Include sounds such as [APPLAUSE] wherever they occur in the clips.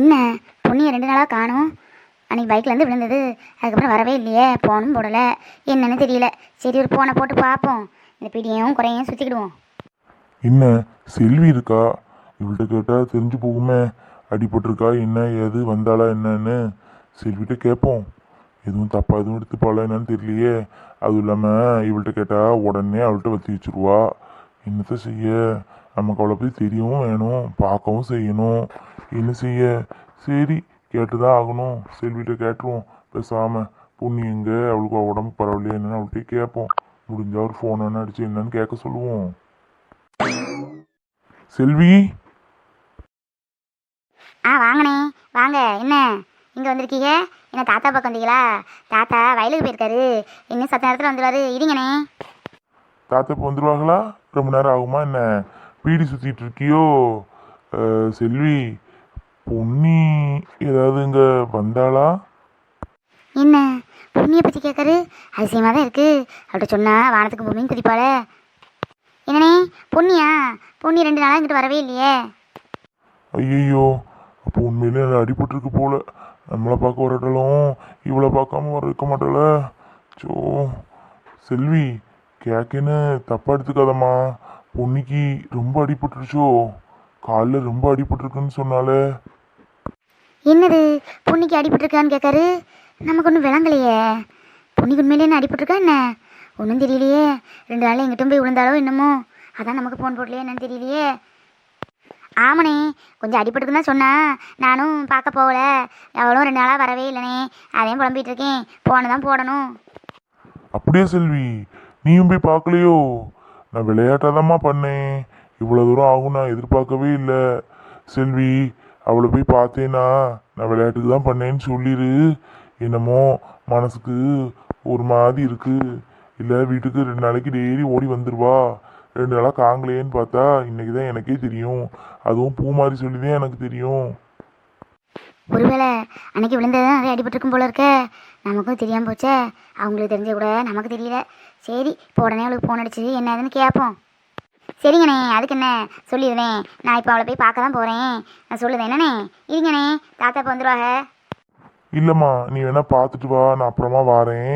என்ன பொண்ணியை ரெண்டு நாளாக காணும். அன்னைக்கு பைக்லேருந்து விழுந்தது. அதுக்கப்புறம் வரவே இல்லையே போனும் போடலை. என்னன்னு தெரியல. சரி ஒரு போனை போட்டு பார்ப்போம். இந்த பிடியும் குறையும் சுற்றிக்கிடுவோம் என்ன செல்வி இருக்கா? இவள்கிட்ட கேட்டால் தெரிஞ்சு போகுமே. அடிபட்டிருக்கா என்ன ஏது வந்தாளா என்னன்னு செல்விட்ட கேட்போம். எதுவும் தப்பாக எதுவும் எடுத்துப்பாளா என்னன்னு தெரியலையே. அதுவும் இல்லாமல் இவள்கிட்ட கேட்டால் உடனே அவள்கிட்ட வத்தி வச்சுருவா. என்னத்த செய்ய? நமக்கு அவ்வளோ பற்றி தெரியவும் வேணும் பார்க்கவும் செய்யணும். என்ன செய்ய? சரி கேட்டுதான் ஆகணும். செல்விட்ட கேட்டுருவோம். பேசாம பொண்ணு எங்க? அவளுக்கு உடம்பு பரவாயில்லையா என்னன்னு அவள்கிட்ட கேட்போம். முடிஞ்சா ஒரு ஃபோன் என்ன அடிச்சு என்னன்னு கேட்க சொல்லுவோம். செல்வி? ஆ வாங்கண்ணே. வாங்க என்ன? இங்கே வந்திருக்கீங்க? என்ன தாத்தா பக்கம் வந்தீங்களா? தாத்தா வயலுக்கு போயிருக்காரு. இன்னும் சத்த நேரத்தில் வந்துடுவாரு இருங்கண்ணே. தாத்தா இப்போ வந்துருவாங்களா? ரொம்ப நேரம் ஆகுமா என்ன? பீடி சுத்திட்டு இருக்கியோ? செல்வி பொன்னி ஏதாவது இங்க வந்தாளா? என்ன? பொண்ணியை பற்றி கேட்காரு அதிசயமாக தான் இருக்கு. அவர்கிட்ட சொன்னா வானத்துக்கு பூமியும் குதிப்பாள. என்னண்ணே பொண்ணியா பொண்ணி ரெண்டு நாளாக இங்கிட்டு வரவே இல்லையே. ஐயையோ அப்போ உண்மையிலே நல்லா அடிபட்டிருக்கு போல. நம்மளை பார்க்க வரட்டாலும் இவளை பார்க்காம வர இருக்க மாட்டாள. சோ செல்வி கேக்கேன்னு தப்பா எடுத்துக்காதம்மா. பொன்னிக்கு ரொம்ப அடிபட்டுருச்சோ. காலில் ரொம்ப அடிபட்டிருக்குன்னு சொன்னாலே என்னது? பொண்ணிக்கு அடிபட்டுருக்கான்னு கேட்காரு நமக்கு ஒன்றும் விளங்கலையே. பொண்ணிக்கு உண்மையிலே என்ன என்ன? ஒன்றும் தெரியலையே. ரெண்டு நாள் எங்கிட்ட போய் விழுந்தாலோ என்னமோ? அதான் நமக்கு ஃபோன் போடலையே என்னன்னு தெரியலையே. ஆமாண்ணே கொஞ்சம் அடிபட்டுக்குன்னு தான் சொன்னா. நானும் பார்க்க போகல. அவளும் ரெண்டு நாளாக வரவே இல்லைண்ணே. அதையும் புலம்பிகிட்டு இருக்கேன் போன தான் போடணும். அப்படியே செல்வி? நீயும் போய் பார்க்கலையோ? நான் விளையாட்டாதாம்மா பண்ணேன். இவ்வளோ தூரம் ஆகும் நான் எதிர்பார்க்கவே இல்லை. செல்வி அவளை போய் பார்த்தேனா? நான் விளையாட்டுக்கு தான் பண்ணேன்னு சொல்லிடு என்னமோ மனசுக்கு ஒரு மாதிரி இருக்குது இல்லை வீட்டுக்கு ரெண்டு நாளைக்கு டெய்லி ஓடி வந்துடுவா ரெண்டு நாளாக காங்கலேன்னு பார்த்தா இன்னைக்கு தான் எனக்கே தெரியும். அதுவும் பூ மாதிரி சொல்லி தான் எனக்கு தெரியும். ஒருவேளை அன்னைக்கு விழுந்ததான் நிறைய அடிபட்டிருக்கும் போல இருக்க. நமக்கும் தெரியாமல் போச்சே. அவங்களுக்கு தெரிஞ்ச கூட நமக்கு தெரியல. சரி இப்போ உடனே அவளுக்கு ஃபோன் அடிச்சு என்ன ஏதுன்னு கேட்போம் சரிங்கண்ணே அதுக்கு என்ன சொல்லிடுறேன் நான் இப்போ அவளை போய் பார்க்க தான் போகிறேன் நான் சொல்லுதேன் என்னண்ணே? இருங்கண்ணே தாத்தா இப்போ வந்துடுவாங்க இல்லைம்மா நீ வேணா பார்த்துட்டு வா நான் அப்புறமா வாரேன்.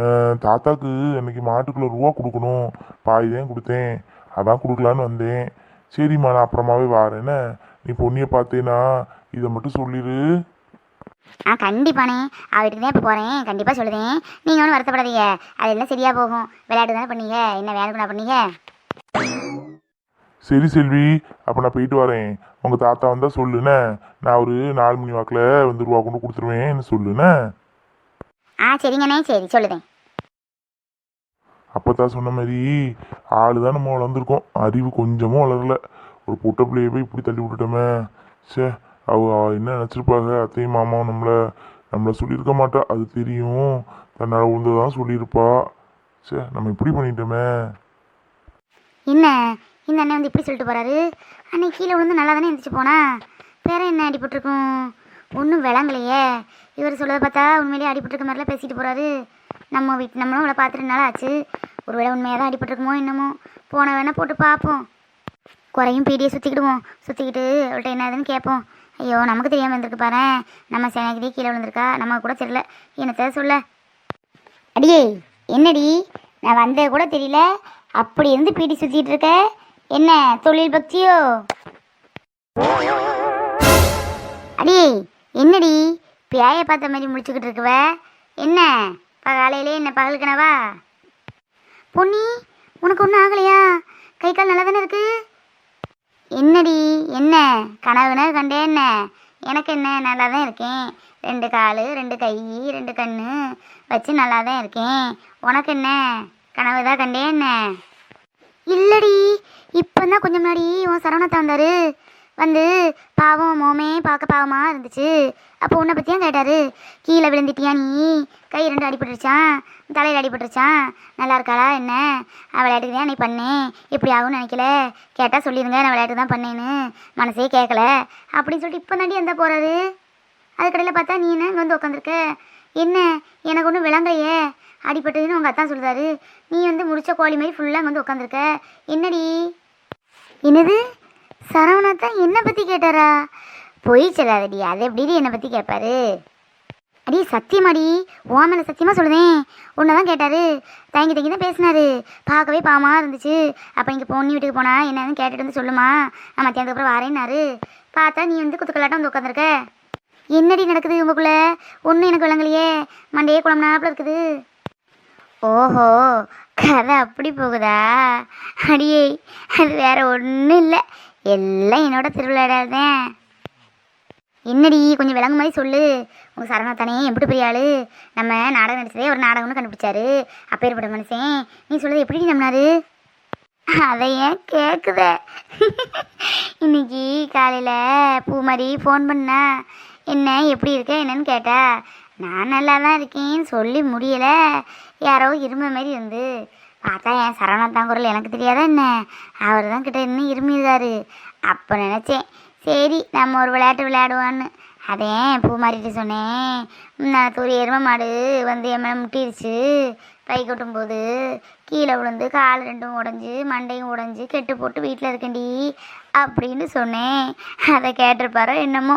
அஹ், தாத்தாக்கு இன்னைக்கு மாட்டுக்குள்ள ரூபா கொடுக்கணும். பாய் தான் கொடுத்தேன். அதான் கொடுக்கலான்னு வந்தேன். சரிம்மா நான் அப்புறமாவே வாரேன்னு நீ பொண்ணியை பார்த்தேனா? இதை மட்டும் சொல்லிடு ஆ கண்டிப்பாண்ணே. அவ வீட்டுக்கு தான் இப்போ போகிறேன் கண்டிப்பாக சொல்லுதேன். நீங்கள் ஒன்றும் வருத்தப்படாதீங்க. அது எல்லாம் சரியாக போகும். விளையாட்டு தானே பண்ணீங்க. என்ன வேணுக்குண்ணா பண்ணீங்க? சரி செல்வி அப்போ நான் போயிட்டு வரேன். உங்கள் தாத்தா வந்தால் சொல்லுண்ணே நான் ஒரு நாலு மணி வாக்கில் வந்து ரூபா கொண்டு கொடுத்துருவேன்னு சொல்லுண்ணே ஆ சரிங்கண்ணே. சரி சொல்லுதேன் அப்பதான் சொன்ன மாதிரி ஆளு தான் நம்ம வளர்ந்துருக்கோம். அறிவு கொஞ்சமும் வளரல. ஒரு பொட்ட பிள்ளைய போய் இப்படி தள்ளி விட்டுட்டோமே. சே அவ என்ன நினச்சிருப்பாங்க? அத்தையும் மாமாவும் நம்மளை நம்மளை சொல்லியிருக்க மாட்டா. அது தெரியும். தன்னால் உழுந்ததான் சொல்லியிருப்பா. சே நம்ம இப்படி பண்ணிட்டோமே. என்ன? இந்த அண்ணன் வந்து இப்படி சொல்லிட்டு போகிறாரு அன்னைக்கு கீழே விழுந்து நல்லா தானே எந்திரிச்சு போனா? வேற என்ன அடிபட்டிருக்கும் ஒன்றும் விளங்கலையே. இவர் சொல்றதை பார்த்தா உண்மையிலேயே அடிபட்டிருக்க மாதிரிலாம் பேசிட்டு போகிறாரு நம்ம வீட்டு நம்மளும் அவளை பார்த்துட்டு நாள் ஆச்சு. ஒருவேளை உண்மையாக தான் அடிபட்டிருக்குமோ என்னமோ. போன வேணால் போட்டு பார்ப்போம். குறையும் பீடியை சுற்றிக்கிடுவோம் சுற்றிக்கிட்டு அவள்கிட்ட என்ன ஏதுன்னு கேட்போம். ஐயோ நமக்கு தெரியாமல் இருந்திருக்கு பாரு. நம்ம சேனகிரி கீழே விழுந்திருக்கா? நமக்கு கூட தெரியல. என்னத்தை சொல்ல? அடியே என்னடி? நான் வந்தது கூட தெரியல. அப்படி இருந்து பீடி சுத்திட்டு இருக்க? என்ன தொழில் பக்தியோ? அடி என்னடி? பியாய பார்த்த மாதிரி முடிச்சுக்கிட்டு இருக்குவ? என்ன காலையிலே என்ன பகல் கனவா பொன்னி உனக்கு ஒன்றும் ஆகலையா? கை கால் நல்லா தானே இருக்கு? என்னடி என்ன? கனவுனா கண்டே என்ன? எனக்கு என்ன நல்லா தான் இருக்கேன். ரெண்டு கால் ரெண்டு கை ரெண்டு கண்ணு வச்சு நல்லா தான் இருக்கேன். உனக்கு என்ன? கனவு தான் கண்டே என்ன? இல்லடி இப்போ தான் கொஞ்சம் முன்னாடி உன் சரவணத்தை வந்தாரு. வந்து பாவம் மோமே பார்க்க பாவமாக இருந்துச்சு. அப்போ உன்னை பற்றியும் கேட்டாரு? கீழே விழுந்துட்டியா நீ? கை ரெண்டு அடிபட்டுருச்சான் தலையில் அடிபட்டுருச்சான் நல்லா இருக்காளா என்ன? அவள் விளையாட்டுக்கு தான் நீ பண்ணேன் இப்படி ஆகும்னு நினைக்கல? கேட்டால் சொல்லிடுங்க நான் விளையாட்டு தான் பண்ணேன்னு. மனசே கேட்கல அப்படின்னு சொல்லிட்டு இப்போ தாண்டி எந்த போகிறாரு அதுக்கடையில் பார்த்தா நீ என்ன இங்கே வந்து உட்காந்துருக்க என்ன? எனக்கு ஒன்றும் விளங்கலையே. அடிபட்டதுன்னு உங்கள் அத்தான் சொல்லுதாரு நீ வந்து முடிச்ச கோழி மாதிரி ஃபுல்லாக வந்து உட்காந்துருக்க என்னடி? என்னது? சரவணா தான் என்னை பற்றி கேட்டாரா? பொய் சொல்லாதடி. அது எப்படி என்னை பற்றி கேட்பாரு? அடி சத்தியமாடி. ஓ மேலே சத்தியமாக சொல்லுதேன். உன்னை தான் கேட்டாரு. தயங்கி தயங்கி தான் பேசினாரு. பார்க்கவே பாவமாக இருந்துச்சு. அப்போ இங்கே பொண்ணு வீட்டுக்கு போனா என்னன்னு கேட்டுட்டு வந்து சொல்லுமா. நான் மத்தியானத்துக்கு அப்புறம் வரேன்னாரு. பார்த்தா நீ வந்து குத்துக்கலாட்டம் வந்து உட்காந்துருக்க என்னடி நடக்குது உங்களுக்குள்ள? ஒன்றும் எனக்கு விளங்கலையே. மண்டையே குழம்புனாப்புல இருக்குது. ஓஹோ கதை அப்படி போகுதா? அடியே அது வேற ஒன்றும் இல்லை. எல்லாம் என்னோட திருவிழாடாதான் என்னடி கொஞ்சம் விளங்கு மாதிரி சொல்லு. உங்கள் சரணா தானே எப்படி பெரிய ஆளு. நம்ம நாடகம் நடிச்சதே ஒரு நாடகம்னு கண்டுபிடிச்சாரு. அப்பேற்பட்ட மனுஷன். நீ சொல்லுது எப்படி நம்பினாரு? அதை ஏன் கேட்குத இன்னைக்கு காலையில் பூ மாதிரி ஃபோன் பண்ணா. என்ன எப்படி இருக்க என்னன்னு கேட்டா நான் நல்லா தான் இருக்கேன் சொல்லி முடியலை. யாரோ இரும மாதிரி இருந்து பார்த்தா என் சரவணத்தான் குரல் எனக்கு தெரியாதா என்ன? அவர் தான் கிட்ட இன்னும் இருமிருக்காரு அப்போ நினச்சேன் சரி நம்ம ஒரு விளையாட்டு விளையாடுவான்னு. அதே பூ மாறிட்டு சொன்னேன் நான் ஒரு எருமை மாடு வந்து என் மேலே முட்டிருச்சு. கை கொட்டும்போது கீழே விழுந்து கால் ரெண்டும் உடஞ்சி மண்டையும் உடஞ்சி கெட்டு போட்டு வீட்டில் இருக்கேன்டி அப்படின்னு சொன்னேன். அதை கேட்டிருப்பாரோ என்னமோ.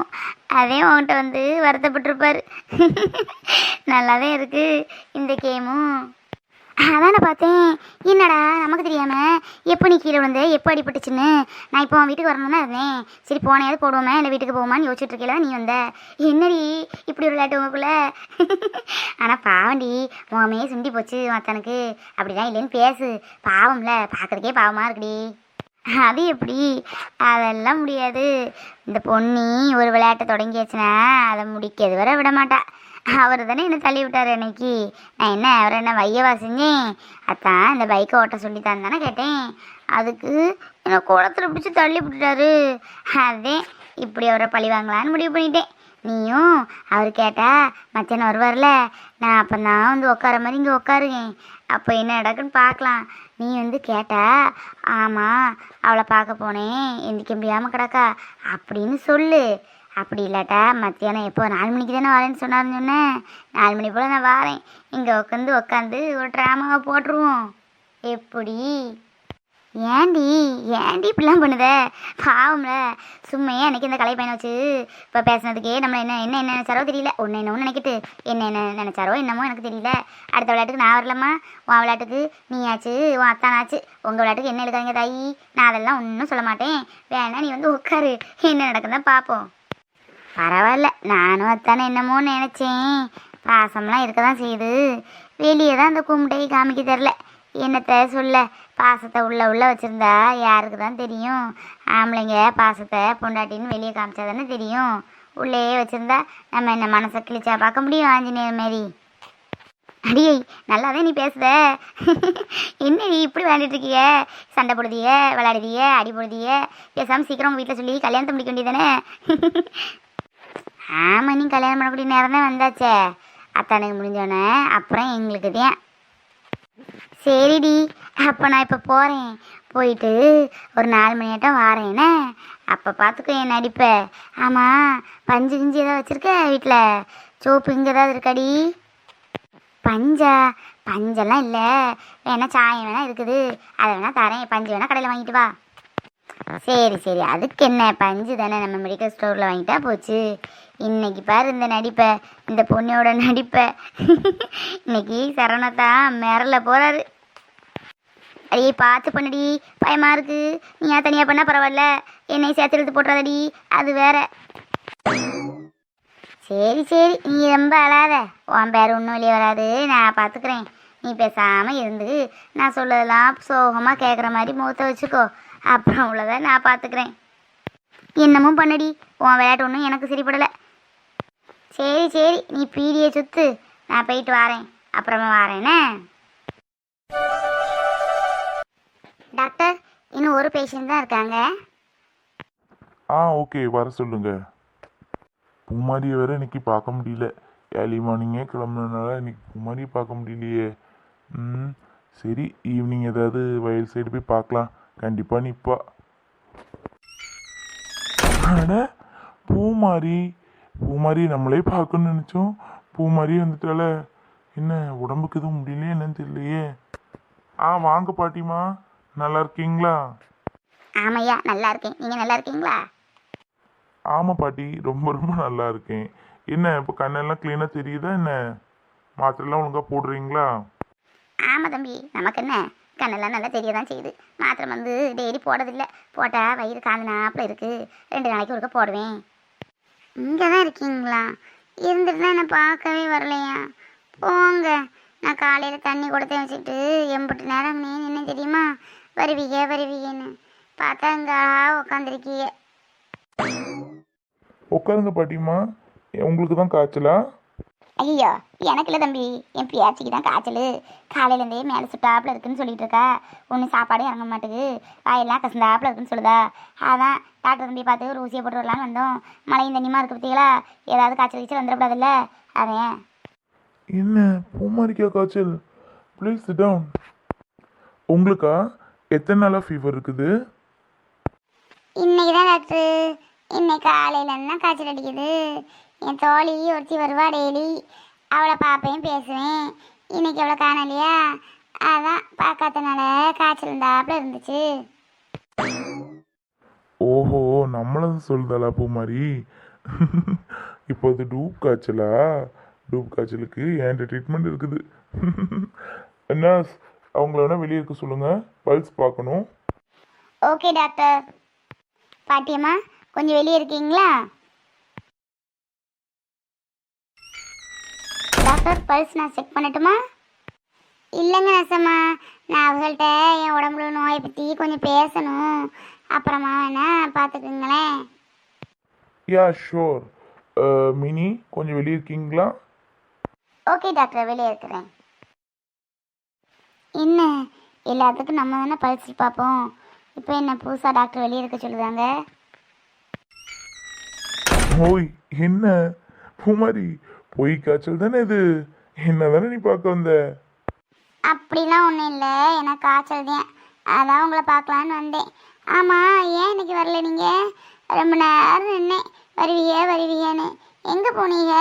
அதே உன்கிட்ட வந்து வருத்தப்பட்டிருப்பார். நல்லா தான் இருக்குது இந்த கேமும் அதானே பார்த்தேன். என்னடா நமக்கு தெரியாமல் எப்போ நீ கீழே விழுந்து எப்போ அடிபட்டுச்சுன்னு? நான் இப்போ உன் வீட்டுக்கு வரணும்னு இருந்தேன். சரி போனையாவது போடுவோமே இல்லை வீட்டுக்கு போவோமான்னு யோசிச்சுட்டு இருக்கல நீ வந்த. என்னடி இப்படி ஒரு விளையாட்டு உங்களுக்குள்ள ஆனால் பாவண்டி முகமே சுண்டி போச்சு மத்தனுக்கு அப்படிதான் இல்லைன்னு பேசு. பாவம்ல பார்க்கறதுக்கே பாவமாக இருக்குடி. அது எப்படி? அதெல்லாம் முடியாது. இந்த பொண்ணி ஒரு விளையாட்டை தொடங்கியாச்சுன்னா அதை முடிக்கிறது வரை விட மாட்டா. அவர் தானே என்னை தள்ளி விட்டார் அன்னைக்கு. நான் என்ன அவர் என்ன வையவா செஞ்சேன்? அத்தான் இந்த பைக்கை ஓட்ட சொல்லி தானே கேட்டேன். அதுக்கு என்னை குளத்தில் பிடிச்சி தள்ளி விட்டுட்டாரு. அதே இப்படி அவரை பழி வாங்கலான்னு முடிவு பண்ணிட்டேன். நீயும் அவர் கேட்டா மச்சான் வருவார்ல நான் அப்போ நான் வந்து உட்கார மாதிரி இங்கே உட்காருங்க அப்போ என்ன நடக்குன்னு பார்க்கலாம். நீ வந்து கேட்டா ஆமாம் அவளை பார்க்க போனேன். எந்திக்க முடியாமல் கிடக்கா. அப்படின்னு சொல்லு. அப்படி இல்லாட்டா மத்தியானம் எப்போ? நாலு மணிக்கு தானே வரேன்னு சொன்னார்னு சொன்னேன். நாலு மணி போல் நான் வரேன். இங்கே உட்காந்து உட்காந்து ஒரு ட்ராமாவை போட்டுருவோம். எப்படி? ஏண்டி ஏண்டி இப்படிலாம் பண்ணுத? பாவம்ல. சும்மையே எனக்கு இந்த கலை பையனை வச்சு இப்போ பேசுனதுக்கே நம்ம என்ன என்ன என்ன நினச்சாரோ தெரியல. ஒன்று என்னமோ நினைக்கிட்டு என்ன என்ன நினைச்சாரோ என்னமோ எனக்கு தெரியல. அடுத்த விளையாட்டுக்கு நான் வரலம்மா. உன் விளையாட்டுக்கு நீ ஆச்சு உன் அத்தானாச்சு. உங்கள் விளையாட்டுக்கு என்ன எடுக்காதீங்க தாயி? நான் அதெல்லாம் ஒன்றும் சொல்ல மாட்டேன். வேணா நீ வந்து உட்காரு என்ன நடக்குதான் பார்ப்போம் பரவாயில்ல. நானும் அத்தானே என்னமோ நினச்சேன். பாசம்லாம் இருக்க தான் செய்யுது. வெளியே தான் அந்த கும்பிட்டையை காமிக்க தெரில என்னத்த சொல்ல? பாசத்தை உள்ள உள்ள வச்சுருந்தா யாருக்கு தான் தெரியும்? ஆம்பளைங்க பாசத்தை பொண்டாட்டின்னு வெளியே காமிச்சா தானே தெரியும். உள்ளேயே வச்சுருந்தா நம்ம என்ன மனசை கிழிச்சா பார்க்க முடியும் ஆஞ்சநேயர் மாரி அடியை நல்லாவே நீ பேசுத. என்ன நீ இப்படி விளையாண்டுட்டு இருக்கிய? சண்டை போடுதிய விளையாடுதிய அடி போடுதிய? பேசாமல் சீக்கிரம் வீட்டில் சொல்லி கல்யாணத்தை முடிக்க வேண்டியதானே ஆமாம் நீ கல்யாணம் பண்ணக்கூடிய நேரம் தான் வந்தாச்சே. அத்தானுக்கு முடிஞ்சோடனே அப்புறம் எங்களுக்கு தான். சரிடி அப்போ நான் இப்போ போகிறேன் போயிட்டு ஒரு நாலு மணி ஆட்டம் வாரேனே அப்போ பார்த்துக்கோ என் நடிப்பை. ஆமாம் பஞ்சு கிஞ்சி ஏதாவது வச்சுருக்க வீட்டில் சோப்பு இங்கே ஏதாவது இருக்காடி? பஞ்சா? பஞ்செல்லாம் இல்லை. வேணா சாயம் வேணா இருக்குது. அதை வேணா தரேன். பஞ்சு வேணா கடையில் வாங்கிட்டு வா. சரி சரி. அதுக்கு என்ன பஞ்சு தானே நம்ம மெடிக்கல் ஸ்டோரில் வாங்கிட்டா போச்சு. இன்னைக்கு பாரு இந்த நடிப்பை இந்த பொண்ணோட நடிப்பை. இன்னைக்கு சரணத்தா மிரல போறாரு. அடியே பார்த்து பண்ணுடி. பயமா இருக்கு. நீ ஏன் தனியாக பண்ணால் பரவாயில்ல. என்னை சேர்த்து எடுத்து போட்டுறாதடி. அது வேற. சரி சரி. நீ ரொம்ப அழாத. உன் பேர் ஒன்றும் வெளியே வராது. நான் பார்த்துக்கிறேன் நீ பேசாமல் இருந்து நான் சொல்லதெல்லாம் சோகமாக கேட்குற மாதிரி முகத்தை வச்சுக்கோ. அப்புறம் அவ்வளோதான் நான் பார்த்துக்கிறேன் என்னமும் பண்ணடி உன் விளையாட்டு ஒன்றும் எனக்கு சரிப்படலை. சரி சரி நீ பீடியை சுத்து. நான் போயிட்டு வரேன். அப்புறமா வரேனே டாக்டர் இன்னும் ஒரு பேஷண்ட் தான் இருக்காங்க. ஆ ஓகே வர சொல்லுங்க. பூமாரியை வேற இன்னைக்கு பார்க்க முடியல. ஏர்லி மார்னிங்கே கிளம்புனதுனால இன்னைக்கு பூமாரியை பார்க்க முடியலையே. ம் சரி ஈவினிங் ஏதாவது வயல் சைடு போய் பார்க்கலாம். கண்டிப்பாக நிற்பா அட பூமாரி. பூமாரி நம்மளே பார்க்கணும்னு நினச்சோம். பூமாரி வந்துட்டால என்ன உடம்புக்கு எதுவும் முடியலையே என்னன்னு தெரியலையே. ஆ வாங்க பாட்டிமா நல்லா இருக்கீங்களா? ஆமையா நல்லா இருக்கேன். நீங்கள் நல்லா இருக்கீங்களா? ஆமாம் பாட்டி ரொம்ப ரொம்ப நல்லா இருக்கேன். என்ன இப்போ கண்ணெல்லாம் க்ளீனாக தெரியுதா என்ன? மாத்திரைலாம் ஒழுங்காக போடுறீங்களா? ஆமாம் தம்பி நமக்கு என்ன? கண்ணெல்லாம் நல்லா தெரிய தான் செய்யுது. மாத்திரை வந்து டெய்லி போடுறதில்ல. போட்டால் வயிறு காந்தினாப்புல இருக்குது ரெண்டு நாளைக்கு ஒருக்க போடுவேன். இங்கே தான் இருக்கீங்களா? இருந்துட்டு தான் என்னை பார்க்கவே வரலையா? போங்க. நான் காலையில் தண்ணி கொடுத்தேன் வச்சுட்டு எம்பிட்டு நேரம் நீ என்ன தெரியுமா? வருவீங்க வருவீங்கன்னு. பார்த்தா இங்கே உட்காந்துருக்கீங்க உட்காருங்க பாட்டிம்மா. உங்களுக்கு தான் காய்ச்சலா? ஐயோ எனக்கு இல்லை தம்பி. என் பியாச்சிக்கு தான் காய்ச்சல். காலையிலேருந்தே மேலே சுட்டாப்புல இருக்குன்னு சொல்லிட்டு இருக்கா ஒன்றும் சாப்பாடும் இறங்க மாட்டேங்குது வாயெல்லாம் கசந்தாப்புல இருக்குன்னு சொல்லுதா. அதான் டாக்டர் தம்பி பார்த்து ஒரு ஊசியை போட்டு வரலான்னு வந்தோம். மழையும் தண்ணியமாக இருக்கு பார்த்தீங்களா? ஏதாவது காய்ச்சல் கீச்சல் வந்துடக்கூடாதுல்ல? அதையன் என்ன? பூமாரிக்கா காய்ச்சல். ப்ளீஸ் டவுன் உங்களுக்கா? எத்தனை நாளாக ஃபீவர் இருக்குது? இன்னைக்கு தான் டாக்டர். இன்னைக்கு காலையில தான் காய்ச்சல் அடிக்குது. என் தோழி ஒருத்தி வருவா டெய்லி. அவளை பார்ப்பேன் பேசுவேன். இன்னைக்கு அவளை காணலையா அதான் பார்க்காதனால காய்ச்சல் இருந்தாப்புல இருந்துச்சு. ஓஹோ நம்மளது சொல்லுதாளா பூமாரி? இப்போ இது டூப் காய்ச்சலா? டூப் காய்ச்சலுக்கு என்கிட்ட ட்ரீட்மெண்ட் இருக்குது. நர்ஸ் அவங்கள வேணா வெளியே இருக்க சொல்லுங்க. பல்ஸ் பார்க்கணும். ஓகே டாக்டர் பாட்டியம்மா கொஞ்சம் வெளியே இருக்கீங்களா? டாக்டர் பல்ஸ் நான் செக் பண்ணட்டுமா? இல்லைங்க நசம்மா நான் அவங்கள்ட்ட என் உடம்புல நோயை பற்றி கொஞ்சம் பேசணும். அப்புறமா வேணா பார்த்துக்குங்களேன் யா ஷோர் மினி கொஞ்சம் வெளியே இருக்கீங்களா? ஓகே டாக்டர் வெளியே இருக்கிறேன். என்ன? எல்லாத்துக்கும் நம்ம தானே பல்ஸ் பார்ப்போம். இப்போ என்ன புதுசாக டாக்டர் வெளியே இருக்க சொல்லுதாங்க? ஓய் என்ன? பூமாரி பொய் காய்ச்சல் தானே இது? என்ன தானே நீ பார்க்க வந்த? அப்படிலாம் ஒன்றும் இல்லை. எனக்கு காய்ச்சல் தான். அதான் உங்களை பார்க்கலான்னு வந்தேன். ஆமாம் ஏன் இன்னைக்கு வரல நீங்கள் ரொம்ப நேரம் நின்னேன். வருவியே வருவியேன்னு. எங்கே போனீங்க?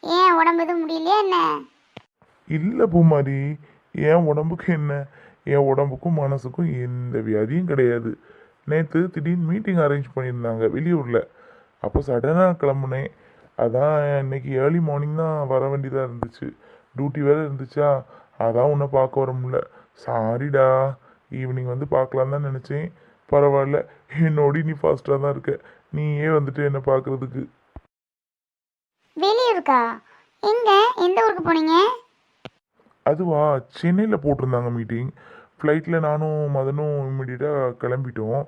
ஏன் உடம்பு எதுவும் முடியலையா என்ன? இல்லை பூமாரி. என் உடம்புக்கு என்ன? என் உடம்புக்கும் மனசுக்கும் எந்த வியாதியும் கிடையாது. நேற்று திடீர்னு மீட்டிங் அரேஞ்ச் பண்ணியிருந்தாங்க வெளியூரில். அப்போ சடனாக கிளம்புனேன். அதான் இன்னைக்கு ஏர்லி மார்னிங் தான் வர வேண்டியதாக இருந்துச்சு. டியூட்டி வேறு இருந்துச்சா? அதான் உன்னை பார்க்க வர முடியல. சாரிடா ஈவினிங் வந்து பார்க்கலாம் தான் நினச்சேன். பரவாயில்ல. என்னோட நீ ஃபாஸ்ட்டாக தான் இருக்க. நீயே வந்துட்டு என்னை பார்க்குறதுக்கு. வெளியூருக்கா எங்கே? எந்த ஊருக்கு போனீங்க? அதுவா? சென்னையில் போட்டிருந்தாங்க மீட்டிங் ஃப்ளைட்டில் நானும் மதனும் இம்மிடியட்டாக கிளம்பிட்டோம்.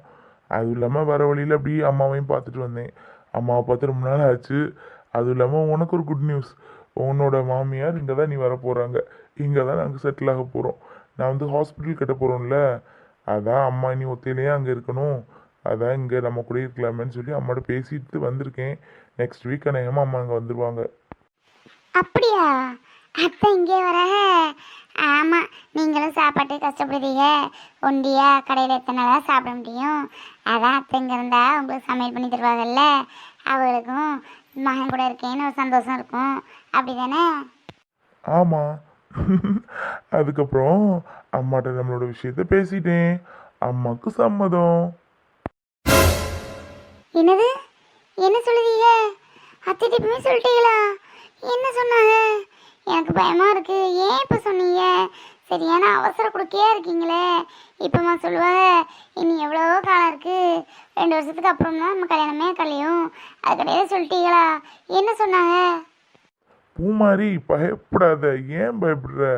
அதுவும் இல்லாமல் வர வழியில் அப்படியே அம்மாவையும் பார்த்துட்டு வந்தேன். அம்மாவை பார்த்து ரொம்ப நாள் ஆச்சு. அதுவும் இல்லாமல் உனக்கு ஒரு குட் நியூஸ் உன்னோட மாமியார் இங்கே தான் நீ வர போகிறாங்க இங்கே தான் நாங்கள் செட்டில் ஆக போகிறோம் நான் வந்து ஹாஸ்பிட்டல் கட்ட போகிறோம்ல அதான் அம்மா நீ ஒத்தையிலேயே அங்கே இருக்கணும். அதான் இங்கே நம்ம கூட இருக்கலாமேன்னு சொல்லி அம்மாட்ட பேசிட்டு வந்திருக்கேன். நெக்ஸ்ட் வீக் அநேகமாக அம்மா அங்கே வந்துடுவாங்க அப்படியா? அத்தை இங்கே வர ஆமாம் நீங்களும் சாப்பாட்டு கஷ்டப்படுறீங்க ஒண்டியா கடையில் எத்தனை நாளாக சாப்பிட முடியும்? அதான் அத்தை இங்கே இருந்தால் உங்களுக்கு சமையல் பண்ணி தருவாங்கல்ல. அவளுக்கும் மகன் கூட இருக்கேன்னு ஒரு சந்தோஷம் இருக்கும். அப்படி தானே ஆமாம் அதுக்கப்புறம் அம்மாட்ட நம்மளோட விஷயத்த பேசிட்டேன். அம்மாவுக்கு சம்மதம். என்னது? என்ன சொல்லுதீங்க? அத்தை இப்பவுமே சொல்லிட்டீங்களா? என்ன சொன்னாங்க? எனக்கு பயமா இருக்கு. ஏன் இப்போ சொன்னீங்க? சரி ஏன்னா அவசர கொடுக்கே இருக்கீங்களே. இப்போமா சொல்லுவாங்க இனி எவ்வளவோ காலம் இருக்குது ரெண்டு வருஷத்துக்கு அப்புறம் தான் நம்ம கல்யாணமே கழியும். அது கிடையாது சொல்லிட்டீங்களா? என்ன சொன்னாங்க? பூமாரி பயப்படாத. ஏன் பயப்படுற?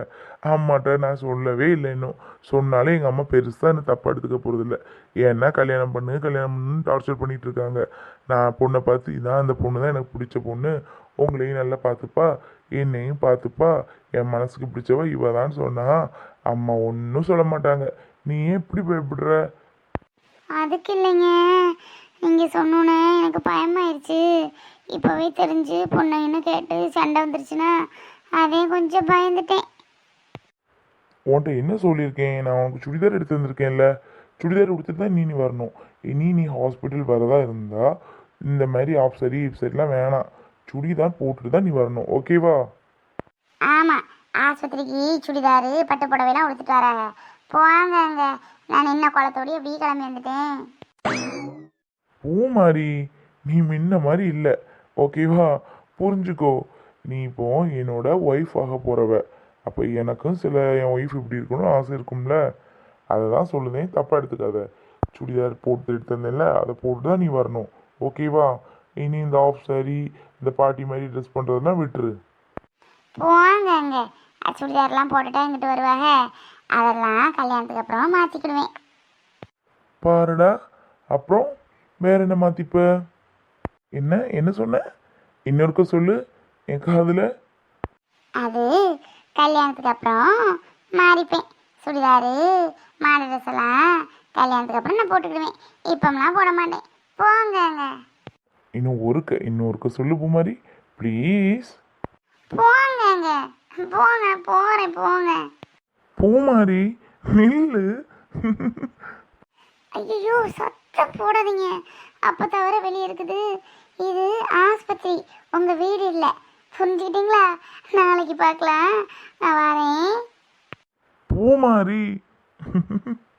அம்மாட்ட நான் சொல்லவே இல்லை இன்னும். சொன்னாலே எங்கள் அம்மா பெருசாக என்ன தப்பாக எடுத்துக்க போகிறதில்ல ஏன்னா கல்யாணம் பண்ணு கல்யாணம் பண்ணு டார்ச்சர் பண்ணிகிட்டு இருக்காங்க. நான் பொண்ணை பார்த்து இதான் அந்த பொண்ணு தான் எனக்கு பிடிச்ச பொண்ணு. உங்களையும் நல்லா பார்த்துப்பா. என்னையும் பார்த்துப்பா. என் மனசுக்கு பிடிச்சவா இவ தான் சொன்னா அம்மா ஒன்றும் சொல்ல மாட்டாங்க. நீ ஏன் இப்படி பயப்படுற? அதுக்கு இல்லைங்க. நீங்கள் சொன்னோன்னே எனக்கு பயமாயிருச்சு. இப்போவே தெரிஞ்சு பொண்ணுன்னு கேட்டு சண்டை வந்துருச்சுன்னா அதே கொஞ்சம் பயந்துட்டேன். உன்கிட்ட என்ன சொல்லியிருக்கேன்? நான் உனக்கு சுடிதார் எடுத்து வந்திருக்கேன்ல சுடிதார் கொடுத்துட்டு தான் நீ நீ வரணும். இனி நீ ஹாஸ்பிட்டல் வரதா இருந்தா இந்த மாதிரி ஆஃப் சரி இப் சரிலாம் வேணாம். சுடிதார் போட்டுட்டு தான் நீ வரணும். ஓகேவா ஆமாம் ஆஸ்பத்திரிக்கு சுடிதாரு பட்டு புடவைலாம் உடுத்துட்டு வராங்க. அங்கே. நான் நின்ன குளத்தோடி அப்படியே கிளம்பி வந்துட்டேன். பூமாரி நீ முன்ன மாதிரி இல்லை. ஓகேவா புரிஞ்சுக்கோ. நீ இப்போ என்னோட ஒய்ஃப் ஆக போறவ. அப்போ எனக்கும் சில என் ஒய்ஃப் இப்படி இருக்கணும்னு ஆசை இருக்கும்ல. அதை தான் சொல்லுதேன் தப்பாக எடுத்துக்காத. சுடிதார் போட்டு எடுத்து தந்தேன்ல அதை போட்டு தான் நீ வரணும். ஓகேவா இனி இந்த ஆஃப் சாரி இந்த பார்ட்டி மாதிரி ட்ரெஸ் பண்ணுறதெல்லாம் விட்டுரு. போங்க சுடிதார்லாம் போட்டுட்டா இங்கிட்டு வருவாங்க அதெல்லாம் கல்யாணத்துக்கு அப்புறம் மாற்றிக்கிடுவேன் பாருடா. அப்புறம் வேற என்ன மாத்திப்ப? என்ன? என்ன சொன்ன? இன்னொருக்க சொல்லு. என் காதுல. அது கல்யாணத்துக்கு அப்புறம் மாறிப்பேன். சுடிதாரு மாடு ட்ரெஸ் எல்லாம் கல்யாணத்துக்கு அப்புறம் நான் போட்டுக்கிடுவேன். இப்போம்லாம் போட மாட்டேன். போங்க இன்னும் ஒருக்க இன்னொருக்க சொல்லு பூமாரி. ப்ளீஸ் போங்க போங்க போகிறேன் போங்க. பூமாரி நில்லு. ஐயோ சத்தம் போடாதீங்க. அப்போ தவிர வெளியே இருக்குது. இது ஆஸ்பத்திரி. உங்கள் வீடு இல்லை. புரிஞ்சுக்கிட்டீங்களா? நாளைக்கு பார்க்கலாம். நான் வரேன். பூமாரி. [LAUGHS]